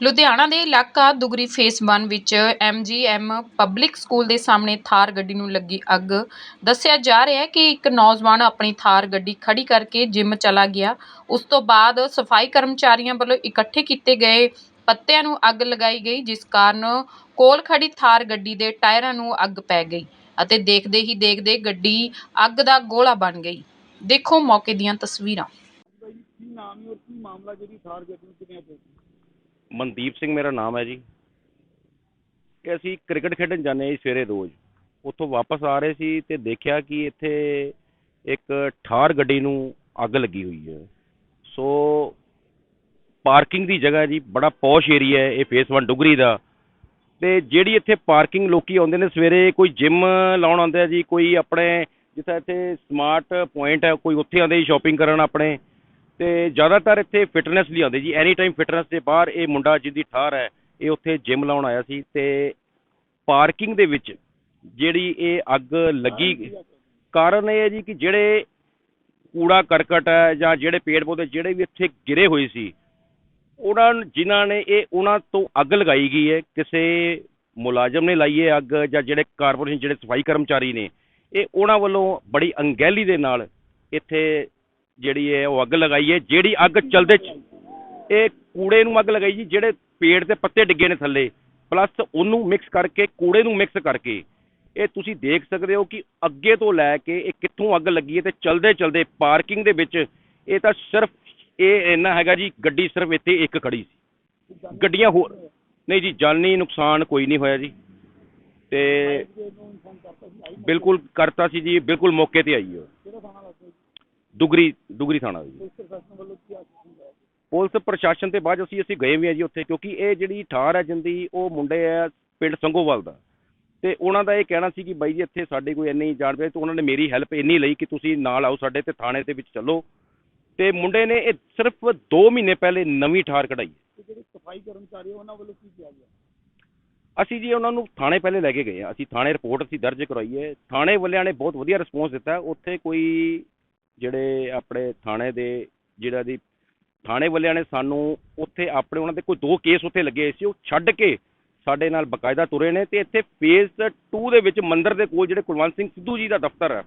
ਲੁਧਿਆਣਾ ਦੇ ਇਲਾਕਾ ਦੁਗਰੀ ਫੇਸ 1 ਵਿੱਚ ਐਮਜੀਐਮ ਪਬਲਿਕ ਸਕੂਲ ਦੇ ਸਾਹਮਣੇ ਥਾਰ ਗੱਡੀ ਨੂੰ ਲੱਗੀ ਅੱਗ। ਦੱਸਿਆ ਜਾ ਰਿਹਾ ਹੈ ਕਿ ਇੱਕ ਨੌਜਵਾਨ ਆਪਣੀ ਥਾਰ ਗੱਡੀ ਖੜੀ ਕਰਕੇ ਜਿਮ ਚਲਾ ਗਿਆ। ਉਸ ਤੋਂ ਬਾਅਦ ਸਫ਼ਾਈ ਕਰਮਚਾਰੀਆਂ ਵੱਲੋਂ ਇਕੱਠੇ ਕੀਤੇ ਗਏ ਪੱਤਿਆਂ ਨੂੰ ਅੱਗ ਲਗਾਈ ਗਈ, ਜਿਸ ਕਾਰਨ ਕੋਲ ਖੜੀ ਥਾਰ ਗੱਡੀ ਦੇ ਟਾਇਰਾਂ ਨੂੰ ਅੱਗ ਪੈ ਗਈ ਅਤੇ ਦੇਖਦੇ ਹੀ ਦੇਖਦੇ ਗੱਡੀ ਅੱਗ ਦਾ ਗੋਲਾ ਬਣ ਗਈ। ਦੇਖੋ ਮੌਕੇ ਦੀਆਂ ਤਸਵੀਰਾਂ। ਕੀ ਨਾਮ ਹੈ ਔਰ ਕੀ ਮਾਮਲਾ ਜਿਹੜੀ ਥਾਰ ਗੱਡੀ ਕਿਵੇਂ ਅੱਗੇ ਮਨਦੀਪ ਸਿੰਘ ਮੇਰਾ ਨਾਮ ਹੈ ਜੀ। ਕਿ ਅਸੀਂ ਕ੍ਰਿਕਟ ਖੇਡਣ ਜਾਂਦੇ ਹਾਂ ਜੀ ਸਵੇਰੇ ਰੋਜ਼ ਉੱਥੋਂ ਵਾਪਸ ਆ ਰਹੇ ਸੀ ਤੇ ਦੇਖਿਆ ਕਿ ਇੱਥੇ ਇੱਕ ਠਾਰ ਗੱਡੀ ਨੂੰ ਅੱਗ ਲੱਗੀ ਹੋਈ ਹੈ। ਸੋ ਪਾਰਕਿੰਗ ਦੀ ਜਗ੍ਹਾ ਜੀ, ਬੜਾ ਪੌਸ਼ ਏਰੀਆ ਹੈ, ਇਹ ਫੇਸ 1 ਡੁਗਰੀ ਦਾ। ਤੇ ਜਿਹੜੀ ਇੱਥੇ ਪਾਰਕਿੰਗ ਲੋਕੀ ਆਉਂਦੇ ਨੇ, ਸਵੇਰੇ ਕੋਈ ਜਿਮ ਲਾਉਣ ਆਉਂਦੇ ਆ ਜੀ, ਕੋਈ ਆਪਣੇ ਜਿੱਥੇ ਇੱਥੇ ਸਮਾਰਟ ਪੁਆਇੰਟ ਹੈ, ਕੋਈ ਉੱਥੇ ਆਉਂਦੇ ਜੀ ਸ਼ਾਪਿੰਗ ਕਰਨ ਆਪਣੇ। ਤੇ ਜ਼ਿਆਦਾਤਰ ਇੱਥੇ ਫਿਟਨੈਸ ਲਈ ਆਉਂਦੇ ਜੀ। ਐਨੀ ਟਾਈਮ ਫਿਟਨੈਸ ਦੇ ਬਾਹਰ ਇਹ ਮੁੰਡਾ ਜਿਹਦੀ ਠਾਰ ਹੈ ਇਹ ਉੱਥੇ ਜਿਮ ਲਾਉਣ ਆਇਆ ਸੀ ਤੇ ਪਾਰਕਿੰਗ ਦੇ ਵਿੱਚ ਜਿਹੜੀ ਇਹ ਅੱਗ ਲੱਗੀ ਕਾਰਨ ਇਹ ਹੈ ਜੀ ਕਿ ਜਿਹੜੇ ਕੂੜਾ ਕਰਕਟ ਹੈ ਜਾਂ ਜਿਹੜੇ ਪੇੜ ਪੌਦੇ ਜਿਹੜੇ ਵੀ ਇੱਥੇ ਗਿਰੇ ਹੋਏ ਸੀ ਉਹਨਾਂ ਜਿਨ੍ਹਾਂ ਨੇ ਇਹ ਉਹਨਾਂ ਤੋਂ ਅੱਗ ਲਗਾਈ ਗਈ ਹੈ ਕਿਸੇ ਮੁਲਾਜ਼ਮ ਨੇ ਲਾਈ ਹੈ ਅੱਗ ਜਾਂ ਜਿਹੜੇ ਕਾਰਪੋਰੇਸ਼ਨ ਜਿਹੜੇ ਸਫ਼ਾਈ ਕਰਮਚਾਰੀ ਨੇ ਇਹ ਉਹਨਾਂ ਵੱਲੋਂ ਬੜੀ ਅੰਗੈਲੀ ਦੇ ਨਾਲ ਇੱਥੇ ਜਿਹੜੀ ਹੈ ਉਹ ਅੱਗ ਲਗਾਈ ਹੈ, ਜਿਹੜੀ ਅੱਗ ਚਲਦੇ ਇਹ ਕੂੜੇ ਨੂੰ ਅੱਗ ਲਗਾਈ ਜੀ, ਜਿਹੜੇ ਪੇੜ ਦੇ ਪੱਤੇ ਡਿੱਗੇ ਨੇ ਥੱਲੇ ਪਲੱਸ ਉਹਨੂੰ ਮਿਕਸ ਕਰਕੇ, ਕੂੜੇ ਨੂੰ ਮਿਕਸ ਕਰਕੇ। ਇਹ ਤੁਸੀਂ ਦੇਖ ਸਕਦੇ ਹੋ ਕਿ ਅੱਗੇ ਤੋਂ ਲੈ ਕੇ ਇਹ ਕਿੱਥੋਂ ਅੱਗ ਲੱਗੀ ਹੈ ਤੇ ਚਲਦੇ ਚਲਦੇ ਪਾਰਕਿੰਗ ਦੇ ਵਿੱਚ ਇਹ ਤਾਂ ਸਿਰਫ ਇਹ ਇੰਨਾ ਹੈਗਾ ਜੀ, ਗੱਡੀ ਸਿਰਫ ਇੱਥੇ ਇੱਕ ਖੜੀ ਸੀ। ਗੱਡੀਆਂ ਹੋਰ, ਨਹੀਂ ਜੀ, ਜਾਨੀ ਨੁਕਸਾਨ ਕੋਈ ਨਹੀਂ ਹੋਇਆ ਜੀ। ਤੇ ਬਿਲਕੁਲ ਕਰਤਾ ਸੀ ਜੀ, ਬਿਲਕੁਲ ਮੌਕੇ ਤੇ ਆਈ ਹੈ ਕਿਹੜਾ ਥਾਣਾ ਲੱਗਦਾ ਜੀ ਦੁਗਰੀ ਦੁਗਰੀ ਥਾਣਾ ਜੀ। ਪੁਲਿਸ ਪ੍ਰਸ਼ਾਸਨ ਤੇ ਬਾਅਦ ਅਸੀਂ ਅਸੀਂ ਗਏ ਵੀ ਆ ਜੀ ਉੱਥੇ ਕਿਉਂਕਿ ਇਹ ਜਿਹੜੀ ਠਾਰ ਹੈ ਜਿੰਦੀ ਉਹ ਮੁੰਡੇ ਆ ਪਿੰਡ ਸੰਗੋਵਾਲ ਦਾ। ਤੇ ਉਹਨਾਂ ਦਾ ਇਹ ਕਹਿਣਾ ਸੀ ਕਿ ਬਾਈ ਜੀ ਇੱਥੇ ਸਾਡੇ ਕੋਈ ਇੰਨੀ ਜਾਣਦੇ ਤੇ ਉਹਨਾਂ ਨੇ ਮੇਰੀ ਹੈਲਪ ਇੰਨੀ ਲਈ ਕਿ ਤੁਸੀਂ ਨਾਲ ਆਓ ਸਾਡੇ ਤੇ ਥਾਣੇ ਦੇ ਵਿੱਚ ਚੱਲੋ। ਤੇ ਮੁੰਡੇ ਨੇ ਇਹ ਸਿਰਫ 2 ਮਹੀਨੇ ਪਹਿਲੇ ਨਵੀਂ ਠਾਰ ਕਢਾਈ ਜਿਹੜੇ ਸਫ਼ਾਈ ਕਰਮਚਾਰੀ ਉਹਨਾਂ ਵੱਲੋਂ ਕੀ ਕਿਹਾ ਗਿਆ? ਅਸੀਂ ਜੀ ਉਹਨਾਂ ਨੂੰ ਥਾਣੇ ਪਹਿਲੇ ਲੈ ਕੇ ਗਏ ਆ ਅਸੀਂ ਥਾਣੇ ਰਿਪੋਰਟ ਅਸੀਂ ਦਰਜ ਕਰਵਾਈ ਹੈ। ਥਾਣੇ ਵਾਲਿਆਂ ਨੇ ਬਹੁਤ ਵਧੀਆ ਰਿਸਪੌਂਸ ਦਿੱਤਾ। ਉੱਥੇ ਕੋਈ ਜਿਹੜੇ ਆਪਣੇ ਥਾਣੇ ਦੇ ਜਿਹੜਾ ਦੀ ਥਾਣੇ ਵਾਲਿਆਂ ਨੇ ਸਾਨੂੰ ਉੱਥੇ ਆਪਣੇ ਉਹਨਾਂ ਦੇ ਕੋਈ ਦੋ ਕੇਸ ਉੱਥੇ ਲੱਗੇ ਸੀ, ਉਹ ਛੱਡ ਕੇ ਸਾਡੇ ਨਾਲ ਬਕਾਇਦਾ ਤੁਰੇ ਨੇ ਤੇ ਇੱਥੇ ਫੇਜ਼ 2 ਦੇ ਵਿੱਚ ਮੰਦਰ ਦੇ ਕੋਲ ਜਿਹੜੇ ਕੁਲਵੰਤ ਸਿੰਘ ਸਿੱਧੂ ਜੀ ਦਾ ਦਫ਼ਤਰ ਹੈ,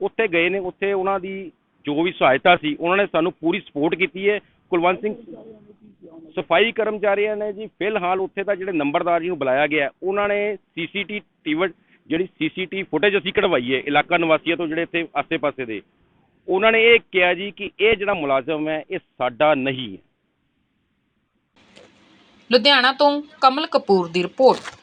ਉੱਥੇ ਗਏ ਨੇ, ਉੱਥੇ ਉਹਨਾਂ ਦੀ ਜੋ ਵੀ ਸਹਾਇਤਾ ਸੀ, ਉਹਨਾਂ ਨੇ ਸਾਨੂੰ ਪੂਰੀ ਸਪੋਰਟ ਕੀਤੀ ਹੈ। ਕੁਲਵੰਤ ਸਿੰਘ ਸਫ਼ਾਈ ਕਰਮਚਾਰੀਆਂ ਨੇ ਜੀ, ਫਿਲਹਾਲ ਉੱਥੇ ਦਾ ਜਿਹੜੇ ਨੰਬਰਦਾਰ ਜੀ ਨੂੰ ਬੁਲਾਇਆ ਗਿਆ, ਉਹਨਾਂ ਨੇ ਸੀਸੀਟੀਵੀ ਜਿਹੜੀ ਸੀਸੀਟੀ ਫੁਟੇਜ ਅਸੀਂ ਕਢਵਾਈ ਹੈ, ਇਲਾਕਾ ਨਿਵਾਸੀਆਂ ਤੋਂ ਜਿਹੜੇ ਇੱਥੇ ਆਸੇ-ਪਾਸੇ ਦੇ। ਉਹਨਾਂ ਨੇ ਇਹ ਕਿਹਾ ਜੀ ਕਿ ਇਹ ਜਿਹੜਾ ਮੁਲਾਜ਼ਮ ਹੈ, ਇਹ ਸਾਡਾ ਨਹੀਂ ਹੈ। ਲੁਧਿਆਣਾ ਤੋਂ ਕਮਲ ਕਪੂਰ ਦੀ ਰਿਪੋਰਟ।